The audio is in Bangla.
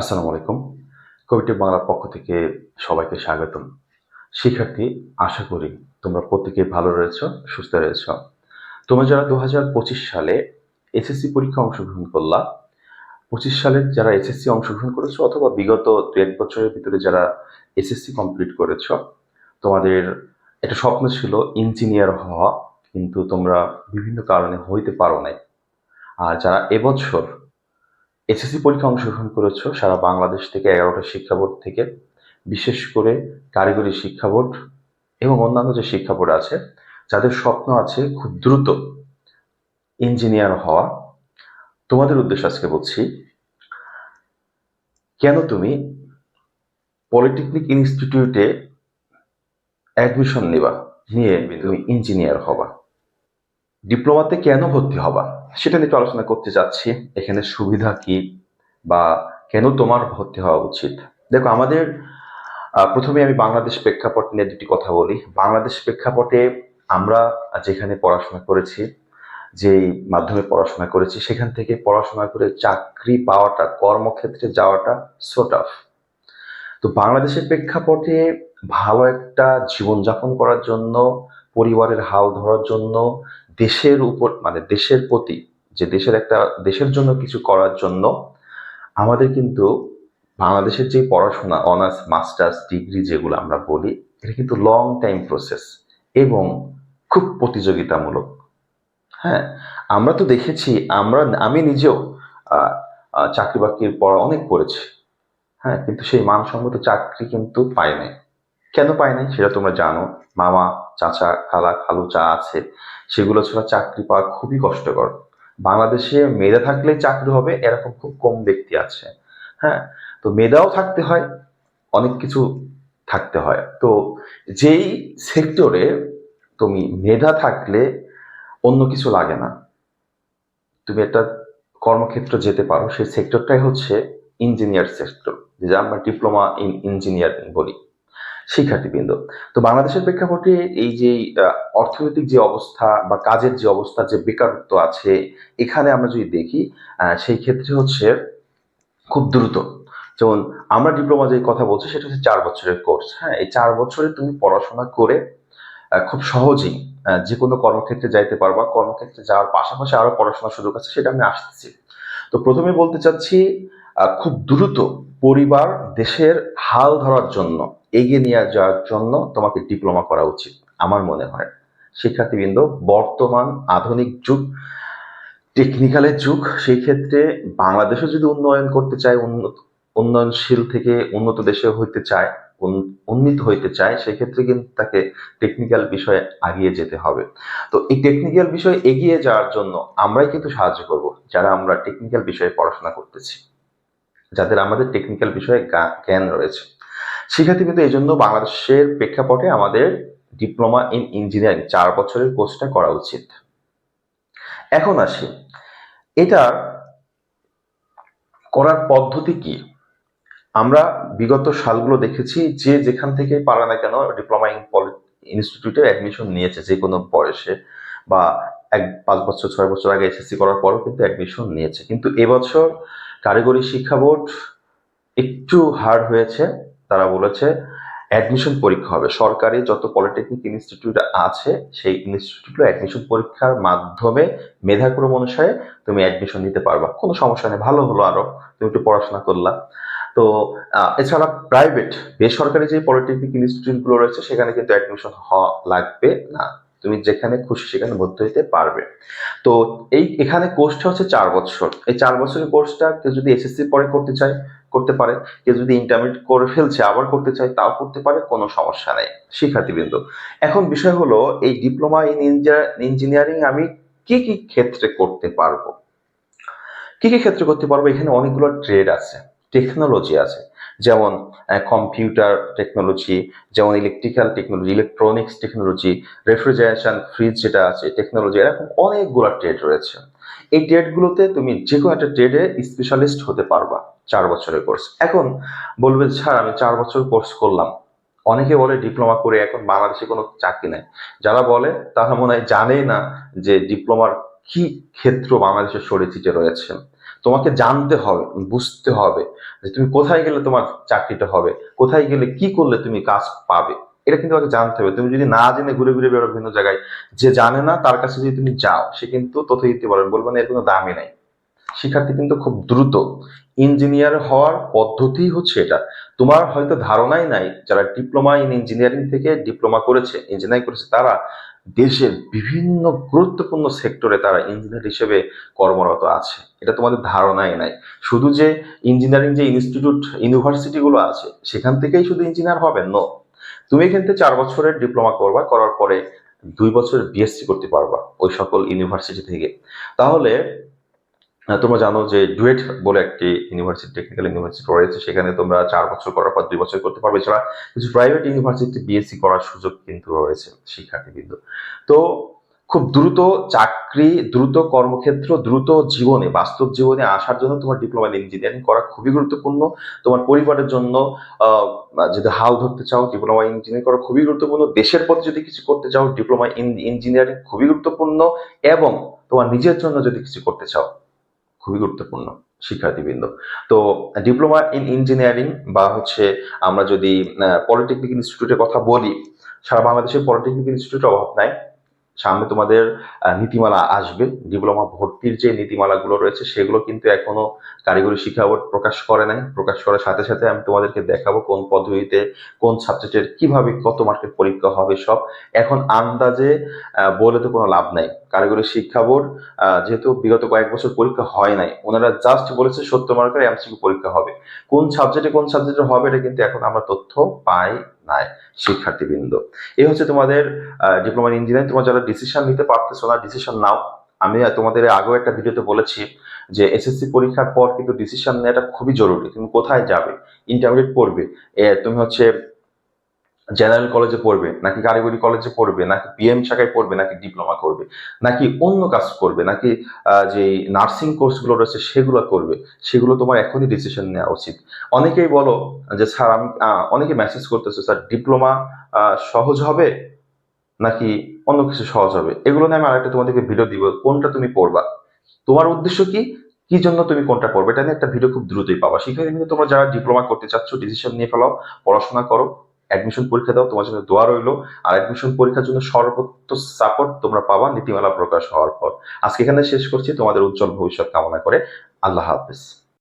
আসসালামু আলাইকুম। কবিটি বাংলার পক্ষ থেকে সবাইকে স্বাগতম। শিক্ষার্থী, আশা করি তোমরা প্রত্যেকে ভালো রয়েছ, সুস্থ রয়েছ। তোমরা যারা দু হাজার পঁচিশ সালে এসএসসি পরীক্ষা অংশগ্রহণ করলা, পঁচিশ সালের যারা এসএসসি অংশগ্রহণ করেছ অথবা বিগত দু এক বছরের ভিতরে যারা এসএসসি কমপ্লিট করেছ, তোমাদের একটা স্বপ্ন ছিল ইঞ্জিনিয়ার হওয়া, কিন্তু তোমরা বিভিন্ন কারণে হইতে পারো নাই। আর যারা এবছর এসএসসি পরীক্ষা অংশগ্রহণ করেছ, সারা বাংলাদেশ থেকে এগারোটা শিক্ষা বোর্ড থেকে, বিশেষ করে কারিগরি শিক্ষা বোর্ড এবং অন্যান্য যে শিক্ষা বোর্ড আছে, যাদের স্বপ্ন আছে খুব দ্রুত ইঞ্জিনিয়ার হওয়া। তোমাদের উদ্দেশ্য আজকে বলছি, কেন তুমি পলিটেকনিক ইনস্টিটিউটে অ্যাডমিশন নেবা, নিয়ে তুমি ইঞ্জিনিয়ার হবা? ডিপ্লোমাতে কেন ভর্তি হবা? সেটা নিয়ে একটু আলোচনা করতে যাচ্ছি। এখানে সুবিধা কি বা কেন তোমার ভর্তি হওয়া উচিত? দেখো, আমাদের প্রথমে আমি বাংলাদেশ প্রেক্ষাপট নিয়ে দুটি কথা বলি। বাংলাদেশ প্রেক্ষাপটে আমরা যেখানে পড়াশোনা করেছি, যেই মাধ্যমে পড়াশোনা করেছি, সেখান থেকে পড়াশোনা করে চাকরি পাওয়াটা, কর্মক্ষেত্রে যাওয়াটা সোটাফ তো বাংলাদেশের প্রেক্ষাপটে ভালো একটা জীবনযাপন করার জন্য, পরিবারের হাল ধরার জন্য দেশের উপর মানে দেশের প্রতি, যে দেশের একটা, দেশের জন্য কিছু করার জন্য আমাদের কিন্তু বাংলাদেশের যে পড়াশোনা অনার্স মাস্টার্স ডিগ্রি যেগুলো আমরা বলি, এটা কিন্তু লং টাইম প্রসেস এবং খুব প্রতিযোগিতামূলক। হ্যাঁ আমরা তো দেখেছি, আমরা, আমি নিজেও চাকরি বাকরির পড়া অনেক করেছি। হ্যাঁ কিন্তু সেই মানসম্মত চাকরি কিন্তু পাই নাই। কেন পাই নাই? সেটা তোমরা জানো। মামা চাচা, খালা, খালু চা আছে, সেগুলো ছাড়া চাকরি পাওয়া খুবই কষ্টকর। বাংলাদেশে মেধা থাকলে চাকরি হবে, এরকম খুব কম ব্যক্তি আছে। হ্যাঁ তো মেধাও থাকতে হয়, অনেক কিছু থাকতে হয়। তো যেই সেক্টরে তুমি মেধা থাকলে অন্য কিছু লাগে না। তুমি একটা কর্মক্ষেত্র যেতে পারো, সেই সেক্টরটাই হচ্ছে ইঞ্জিনিয়ার সেক্টর যেটা আমরা ডিপ্লোমা ইন ইঞ্জিনিয়ারিং বলি। শিক্ষার্থীবৃন্দ। তো বাংলাদেশের প্রেক্ষাপটে এই যে অর্থনৈতিক যে অবস্থা বা কাজের যে অবস্থা, যে বেকারত্ব আছে, এখানে আমরা যদি দেখি সেই ক্ষেত্রে হচ্ছে খুব দ্রুত। যেমন আমরা ডিপ্লোমা যে কথা বলছি, সেটা হচ্ছে চার বছরের কোর্স। হ্যাঁ এই চার বছরে তুমি পড়াশোনা করে খুব সহজেই যে কোনো কর্মক্ষেত্রে যাইতে পারবা, কর্মক্ষেত্রে যাওয়ার পাশাপাশি আরও পড়াশোনার সুযোগ আছে, সেটা আমি আসতেছি তো প্রথমে বলতে চাচ্ছি খুব দ্রুত পরিবার, দেশের হাল ধরার জন্য, এগিয়ে নিয়ে যাওয়ার জন্য তোমাকে ডিপ্লোমা করা উচিত, আমার মনে হয়। শিক্ষার্থীবৃন্দ, বর্তমান আধুনিক যুগ টেকনিক্যালের যুগ, সেই ক্ষেত্রে বাংলাদেশও যদি উন্নয়ন করতে চায়, উন্নত, উন্নয়নশীল থেকে উন্নত দেশে হইতে চায় উন্নীত হইতে চায় সেক্ষেত্রে কিন্তু তাকে টেকনিক্যাল বিষয়ে আগিয়ে যেতে হবে। তো এই টেকনিক্যাল বিষয়ে এগিয়ে যাওয়ার জন্য আমরাই কিন্তু সাহায্য করব, যারা আমরা টেকনিক্যাল বিষয়ে পড়াশোনা করতেছি। যাদের আমাদের টেকনিক্যাল বিষয়ে জ্ঞান রয়েছে। শিক্ষার্থী কিন্তু এই জন্য বাংলাদেশের প্রেক্ষাপটে আমাদের ডিপ্লোমা ইন ইঞ্জিনিয়ারিং চার বছরের কোর্সটা করা উচিত। এখন আসি। এটা করার পদ্ধতি কি? আমরা বিগত সালগুলো দেখেছি যে যেখান থেকে পারে না কেন ডিপ্লোমা ইন ইনস্টিটিউটে অ্যাডমিশন নিয়েছে যে কোনো বয়সে বা এক, পাঁচ বছর, ছয় বছর আগে এসএসসি করার পরও কিন্তু অ্যাডমিশন নিয়েছে। কিন্তু এবছর কারিগরি শিক্ষা বোর্ড একটু হার্ড হয়েছে। তারা বলেছে অ্যাডমিশন পরীক্ষা হবে। সরকারি যত পলিটেকনিক ইনস্টিটিউট আছে, সেই ইনস্টিটিউটে অ্যাডমিশন পরীক্ষার মাধ্যমে মেধাক্রম অনুসারে তুমি অ্যাডমিশন নিতে পারবা। কোনো সমস্যা নেই, ভালো হলো আরও। তুমি একটু পড়াশোনা করলা। তো এছাড়া প্রাইভেট বেসরকারি যে পলিটেকনিক ইনস্টিটিউটগুলো রয়েছে, সেখানে কিন্তু অ্যাডমিশন হওয়া লাগবে না। তুমি যেখানে খুশি সেখানে ভর্তি হতে পারবে। তো এই এখানে কোর্সটা হচ্ছে চার বছর। এই চার বছরের কোর্সটা কেউ যদি এসএসসি পরে করতে চায়, করতে পারে। কেউ যদি ইন্টারমিডিয়েট করে ফেলছে, আবার করতে চায়, তাও করতে পারে, কোনো সমস্যা নেই, শিক্ষার্থীবৃন্দ। এখন বিষয় হলো, এই ডিপ্লোমা ইন ইঞ্জিনিয়ারিং আমি কি কি ক্ষেত্রে করতে পারব? কি কি ক্ষেত্রে করতে পারব? এখানে অনেকগুলো ট্রেড আছে টেকনোলজি আছে। যেমন কম্পিউটার টেকনোলজি যেমন electrical technology electronics technology refrigeration fridge যেটা আছে টেকনোলজি এরকম অনেকগুলো ট্রেড রয়েছে। এই ট্রেডগুলোতে তুমি যে কোনো একটা ট্রেডে স্পেশালিস্ট হতে পারবা চার বছরের কোর্স এখন বলবে, স্যার, আমি চার বছর কোর্স করলাম। অনেকে বলে ডিপ্লোমা করে এখন বাংলাদেশে কোনো চাকরি নেই। যারা বলে, তারা মনে হয় জানেই না যে ডিপ্লোমার কি ক্ষেত্র বাংলাদেশের ছিটে রয়েছে। তোমাকে জানতে হবে, বুঝতে হবে যে তুমি কোথায় গেলে তোমার চাকরিটা হবে, কোথায় গেলে কি করলে তুমি কাজ পাবে। এটা কিন্তু তোমাকে জানতে হবে। তুমি যদি না জেনে ঘুরে ঘুরে বেরো বিভিন্ন জায়গায়, যে জানে না তার কাছে যদি তুমি যাও, সে কিন্তু তথ্য দিতে পারবে। বলবে না, এর কোনো দামই নাই। শিক্ষার্থী কিন্তু খুব দ্রুত ইঞ্জিনিয়ার হওয়ার পদ্ধতি হচ্ছে এটা। তোমার হয়তো ধারণাই নাই, যারা ডিপ্লোমা ইন ইঞ্জিনিয়ারিং থেকে ডিপ্লোমা করেছে, ইঞ্জিনিয়ারিং করেছে তারা দেশের বিভিন্ন গুরুত্বপূর্ণ সেক্টরে তারা ইঞ্জিনিয়ার হিসেবে কর্মরত আছে। এটা তোমাদের ধারণাই নাই। শুধু যে ইঞ্জিনিয়ারিং যে ইনস্টিটিউট ইউনিভার্সিটিগুলো আছে, সেখান থেকেই শুধু ইঞ্জিনিয়ার হবে নো তুমি এখান থেকে চার বছরের ডিপ্লোমা করবা, করার পরে দুই বছর বিএসসি করতে পারবা, ওই সকল ইউনিভার্সিটি থেকে। তাহলে তোমরা জানো যে ডুয়েট বলে একটি ইউনিভার্সিটি টেকনিক্যাল ইউনিভার্সিটি রয়েছে। সেখানে তোমরা চার বছর করার পর দুই বছর করতে পারবে। এছাড়া কিছু প্রাইভেট ইউনিভার্সিটি বিএসসি করার সুযোগ কিন্তু রয়েছে শিক্ষার্থীবৃন্দ। তো খুব দ্রুত চাকরি, দ্রুত কর্মক্ষেত্র, দ্রুত জীবনে, বাস্তব জীবনে আসার জন্য তোমার ডিপ্লোমা ইঞ্জিনিয়ারিং করা খুবই গুরুত্বপূর্ণ। তোমার পরিবারের জন্য যদি হাল ধরতে চাও ডিপ্লোমা ইঞ্জিনিয়ারিং করা খুবই গুরুত্বপূর্ণ। দেশের পথে যদি কিছু করতে চাও ডিপ্লোমা ইঞ্জিনিয়ারিং খুবই গুরুত্বপূর্ণ। এবং তোমার নিজের জন্য যদি কিছু করতে চাও খুবই গুরুত্বপূর্ণ শিক্ষার্থীবৃন্দ। তো ডিপ্লোমা ইন ইঞ্জিনিয়ারিং বা হচ্ছে আমরা যদি পলিটেকনিক ইনস্টিটিউটের কথা বলি, সারা বাংলাদেশের পলিটেকনিক ইনস্টিটিউটের অভাব নাই। সামনে তোমাদের নীতিমালা আসবে। ডিপ্লোমা ভর্তির যে নীতিমালাগুলো রয়েছে, সেগুলো কিন্তু এখনও কারিগরি শিক্ষা বোর্ড প্রকাশ করে নাই। প্রকাশ করার সাথে সাথে আমি তোমাদেরকে দেখাবো কোন পদ্ধতিতে কোন সাবজেক্টের কীভাবে কত মার্কের পরীক্ষা হবে সব। এখন আন্দাজে বলে তো কোনো লাভ নাই। কারিগরি শিক্ষা বোর্ড যেহেতু বিগত কয়েক বছর পরীক্ষা হয় নাই, ওনারা জাস্ট বলেছে সত্তর মার্কের এমসিকিউ পরীক্ষা হবে। কোন সাবজেক্টে কোন সাবজেক্টে হবে এটা কিন্তু এখন আমরা তথ্য পাই নাই, শিক্ষার্থীবৃন্দ। এই হচ্ছে তোমাদের ডিপ্লোমা ইঞ্জিনিয়ারিং তোমরা যারা ডিসিশন নিতে পারতেছো না ডিসিশন নাও। আমি তোমাদের আগেও একটা ভিডিওতে বলেছি যে এসএসসি পরীক্ষার পর কিন্তু ডিসিশন নেওয়াটা খুবই জরুরি। তুমি কোথায় যাবে? ইন্টারমিডিয়েট পড়বে। তুমি হচ্ছে জেনারেল কলেজে পড়বে, নাকি কারিগরি কলেজে পড়বে, নাকি পিএম শাখায় পড়বে, নাকি ডিপ্লোমা করবে, নাকি অন্য কাজ করবে, নাকি যে নার্সিং কোর্সগুলো রয়েছে সেগুলো করবে, সেগুলো তোমার এখনই ডিসিশন নেওয়া উচিত। অনেকেই বলো যে, স্যার, আমি অনেকে মেসেজ করতেছে, স্যার ডিপ্লোমা সহজ হবে, নাকি অন্য কিছু সহজ হবে? এগুলো নিয়ে আমি আরেকটা তোমাদেরকে ভিডিও দিব, কোনটা তুমি পড়বা? তোমার উদ্দেশ্য কি? কি জন্য তুমি কোনটা পড়বে? এটা নিয়ে একটা ভিডিও খুব দ্রুতই পাবা। সেখানে কিন্তু তোমরা যারা ডিপ্লোমা করতে চাচ্ছ ডিসিশন নিয়ে ফেলাও, পড়াশোনা করো অ্যাডমিশন পরীক্ষা দাও, তোমার জন্য দোয়া রইল। আর অ্যাডমিশন পরীক্ষার জন্য সর্বোচ্চ সাপোর্ট তোমরা পাবা নীতিমালা প্রকাশ হওয়ার পর। আজকে এখানে শেষ করছি। তোমাদের উজ্জ্বল ভবিষ্যৎ কামনা করে আল্লাহ হাফেজ।